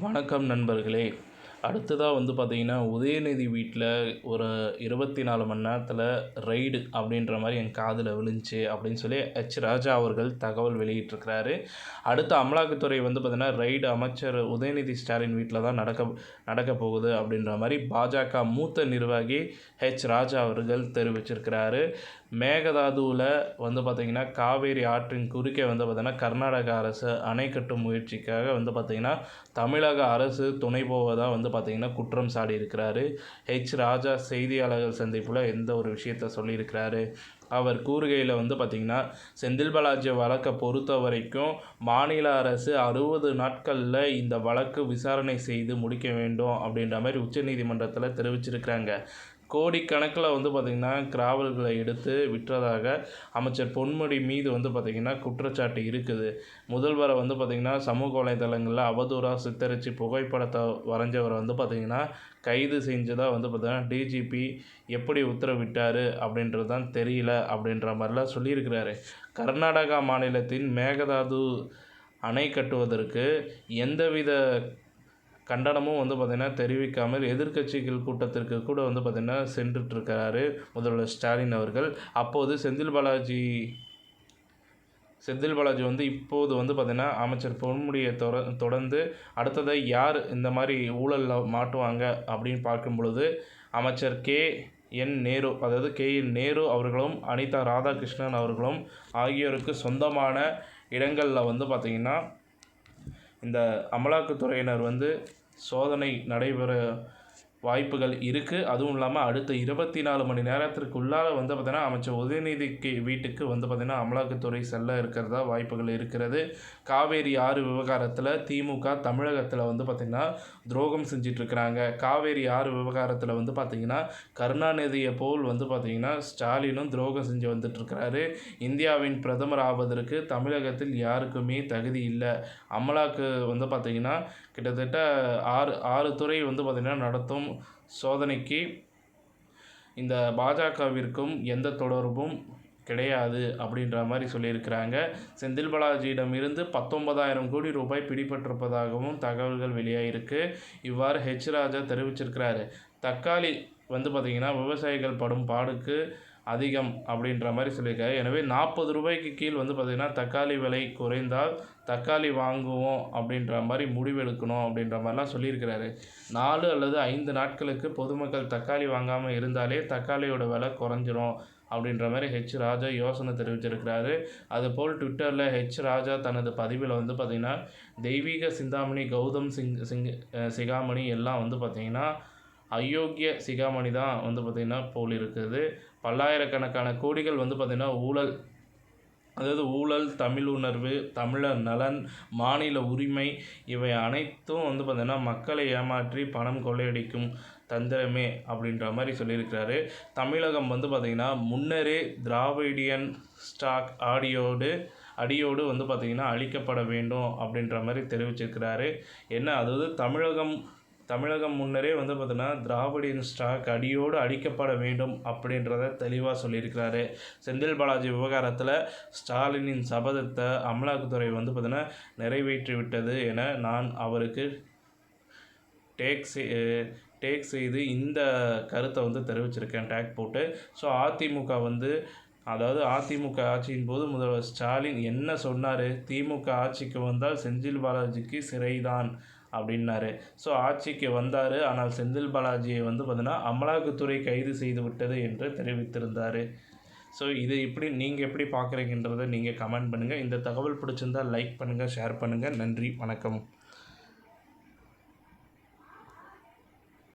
வணக்கம் நண்பர்களே. அடுத்ததாக வந்து பார்த்திங்கன்னா உதயநிதி வீட்டில் ஒரு இருபத்தி நாலு மணி நேரத்தில் ரைடு அப்படின்ற மாதிரி என் காதில் விழுந்துச்சு அப்படின்னு சொல்லி ஹெச் ராஜா அவர்கள் தகவல் வெளியிட்டிருக்கிறாரு. அடுத்த அமலாக்கத்துறை வந்து பார்த்திங்கன்னா ரைடு அமைச்சர் உதயநிதி ஸ்டாலின் வீட்டில் தான் நடக்க நடக்க போகுது அப்படின்ற மாதிரி பாஜக மூத்த நிர்வாகி ஹெச் ராஜா அவர்கள் தெரிவிச்சிருக்கிறாரு. மேகதாதுவில் வந்து பார்த்திங்கன்னா காவேரி ஆற்றின் குறுக்கே வந்து பார்த்திங்கன்னா கர்நாடக அரசு அணை கட்டும் முயற்சிக்காக வந்து பார்த்திங்கன்னா தமிழக அரசு துணை போவதாக வந்து பார்த்திங்கன்னா குற்றம் சாடி இருக்கிறாரு ஹெச் ராஜா செய்தியாளர்கள் சந்திப்பில் எந்த ஒரு விஷயத்த சொல்லியிருக்கிறாரு? அவர் கூறுகையில் வந்து பார்த்திங்கன்னா செந்தில் பாலாஜி வழக்கை பொறுத்த வரைக்கும் மாநில அரசு அறுபது நாட்களில் இந்த வழக்கு விசாரணை செய்து முடிக்க வேண்டும் அப்படின்ற மாதிரி உச்சநீதிமன்றத்தில் தெரிவிச்சிருக்கிறாங்க. கோடிக்கணக்கில் வந்து பார்த்திங்கன்னா கிராவல்களை எடுத்து விற்றதாக அமைச்சர் பொன்முடி மீது வந்து பார்த்திங்கன்னா குற்றச்சாட்டு இருக்குது. முதல்வரை வந்து பார்த்திங்கன்னா சமூக வலைதளங்களில் அவதூறாக சித்தரித்து புகைப்படத்தை வரைஞ்சவரை வந்து பார்த்திங்கன்னா கைது செஞ்சதாக வந்து பார்த்திங்கன்னா டிஜிபி எப்படி உத்தரவிட்டார் அப்படின்றது தான் தெரியல அப்படின்ற மாதிரிலாம் சொல்லியிருக்கிறாரு. கர்நாடகா மாநிலத்தின் மேகதாது அணை கட்டுவதற்கு எந்தவித கண்டனமும் வந்து பார்த்திங்கன்னா தெரிவிக்காமல் எதிர்க்கட்சிகள் கூட்டத்திற்கு கூட வந்து பார்த்திங்கன்னா சென்றுட்டுருக்கிறாரு முதல்வர் ஸ்டாலின் அவர்கள். அப்போது செந்தில் பாலாஜி செந்தில் பாலாஜி வந்து இப்போது வந்து பார்த்திங்கன்னா அமைச்சர் பொன்முடியை தொட தொடர்ந்து அடுத்ததை யார் இந்த மாதிரி ஊழலில் மாட்டுவாங்க அப்படின்னு பார்க்கும் பொழுது அமைச்சர் கே. என். நேரு அதாவது கே. என். நேரு அவர்களும் அனிதா ராதாகிருஷ்ணன் அவர்களும் ஆகியோருக்கு சொந்தமான இடங்களில் வந்து பார்த்திங்கன்னா இந்த அமலாக்கத்துறையினர் வந்து சோதனை நடைபெற வாய்ப்புகள் இருக்குது அதுவும் இல்லாமல் அடுத்த இருபத்தி நாலு மணி நேரத்திற்குள்ளால் வந்து பார்த்திங்கன்னா அமைச்சர் உதயநிதிக்கு வீட்டுக்கு வந்து பார்த்திங்கன்னா அமலாக்கத்துறை செல்ல இருக்கிறதா வாய்ப்புகள் இருக்கிறது. காவேரி ஆறு விவகாரத்தில் திமுக தமிழகத்தில் வந்து பார்த்திங்கன்னா துரோகம் செஞ்சிட்ருக்கிறாங்க. காவேரி ஆறு விவகாரத்தில் வந்து பார்த்திங்கன்னா கருணாநிதியை போல் வந்து பார்த்திங்கன்னா ஸ்டாலினும் துரோகம் செஞ்சு வந்துட்டுருக்கிறாரு இந்தியாவின் பிரதமர் ஆவதற்கு தமிழகத்தில் யாருக்குமே தகுதி இல்லை. அமலாக்கு வந்து பார்த்திங்கன்னா கிட்டத்தட்ட ஆறு ஆறு துறை வந்து பார்த்திங்கன்னா நடத்தும் சோதனைக்கு இந்த பாஜகவிற்கும் எந்த தொடர்பும் கிடையாது அப்படின்ற மாதிரி சொல்லியிருக்கிறாங்க. செந்தில் பாலாஜியிடம் இருந்து பத்தொன்பதாயிரம் கோடி ரூபாய் பிடிபட்டிருப்பதாகவும் தகவல்கள் வெளியாகிருக்கு இவ்வாறு ஹெச் ராஜா தெரிவிச்சிருக்கிறாரு. தக்காளி வந்து பார்த்திங்கன்னா விவசாயிகள் படும் பாடுக்கு அதிகம் அப்படின்ற மாதிரி சொல்லியிருக்காரு. எனவே நாற்பது ரூபாய்க்கு கீழ் வந்து பார்த்திங்கன்னா தக்காளி விலை குறைந்தால் தக்காளி வாங்குவோம் அப்படின்ற மாதிரி முடிவெடுக்கணும் அப்படின்ற மாதிரிலாம் சொல்லியிருக்கிறாரு. நாலு அல்லது ஐந்து நாட்களுக்கு பொதுமக்கள் தக்காளி வாங்காமல் இருந்தாலே தக்காளியோட விலை குறைஞ்சிரும் அப்படின்ற மாதிரி ஹெச் ராஜா யோசனை தெரிவிச்சிருக்கிறாரு. அதுபோல் ட்விட்டரில் ஹெச் ராஜா தனது பதிவில் வந்து பார்த்திங்கன்னா தெய்வீக சிந்தாமணி கௌதம் சிங் சிங் சிகாமணி எல்லாம் வந்து பார்த்திங்கன்னா அயோக்கிய சிகாமணி தான் வந்து பார்த்திங்கன்னா போல் இருக்குது. பல்லாயிரக்கணக்கான கோடிகள் வந்து பார்த்திங்கன்னா ஊழல் அதாவது ஊழல் தமிழ் உணர்வு தமிழர் நலன் மாநில உரிமை இவை அனைத்தும் வந்து பார்த்திங்கன்னா மக்களை ஏமாற்றி பணம் கொள்ளையடிக்கும் தந்திரமே அப்படின்ற மாதிரி சொல்லியிருக்கிறாரு. தமிழகம் வந்து பார்த்திங்கன்னா முன்னரே திராவிடியன் ஸ்டாக் ஆடியோடு அடியோடு வந்து பார்த்திங்கன்னா அழிக்கப்பட வேண்டும் அப்படின்ற மாதிரி தெரிவிச்சிருக்கிறாரு. என்ன அதாவது தமிழகம் தமிழகம் முன்னரே வந்து பார்த்தீங்கன்னா திராவிடியன் ஸ்டாக் அடியோடு அடிக்கப்பட வேண்டும் அப்படின்றத தெளிவாக சொல்லியிருக்கிறாரு. செந்தில் பாலாஜி விவகாரத்தில் ஸ்டாலினின் சபதத்தை அமலாக்கத்துறை வந்து பார்த்தீங்கன்னா நிறைவேற்றி விட்டது என நான் அவருக்கு டேக் டேக் செய்து இந்த கருத்தை வந்து தெரிவிச்சிருக்கேன் டேக் போட்டு. ஸோ அதிமுக வந்து அதாவது அதிமுக ஆட்சியின் போது முதல்வர் ஸ்டாலின் என்ன சொன்னார்? திமுக ஆட்சிக்கு வந்தால் செந்தில் பாலாஜிக்கு சிறைதான் அப்படின்னாரு. ஸோ ஆட்சிக்கு வந்தார். ஆனால் செந்தில் பாலாஜியை வந்து பார்த்தீங்கன்னா அமலாக்கத்துறை கைது செய்து விட்டது என்று தெரிவித்திருந்தார். ஸோ இது இப்படி நீங்கள் எப்படி பார்க்குறீங்கன்றதை நீங்கள் கமெண்ட் பண்ணுங்கள் இந்த தகவல் பிடிச்சிருந்தால் லைக் பண்ணுங்கள் ஷேர் பண்ணுங்கள் நன்றி வணக்கம்.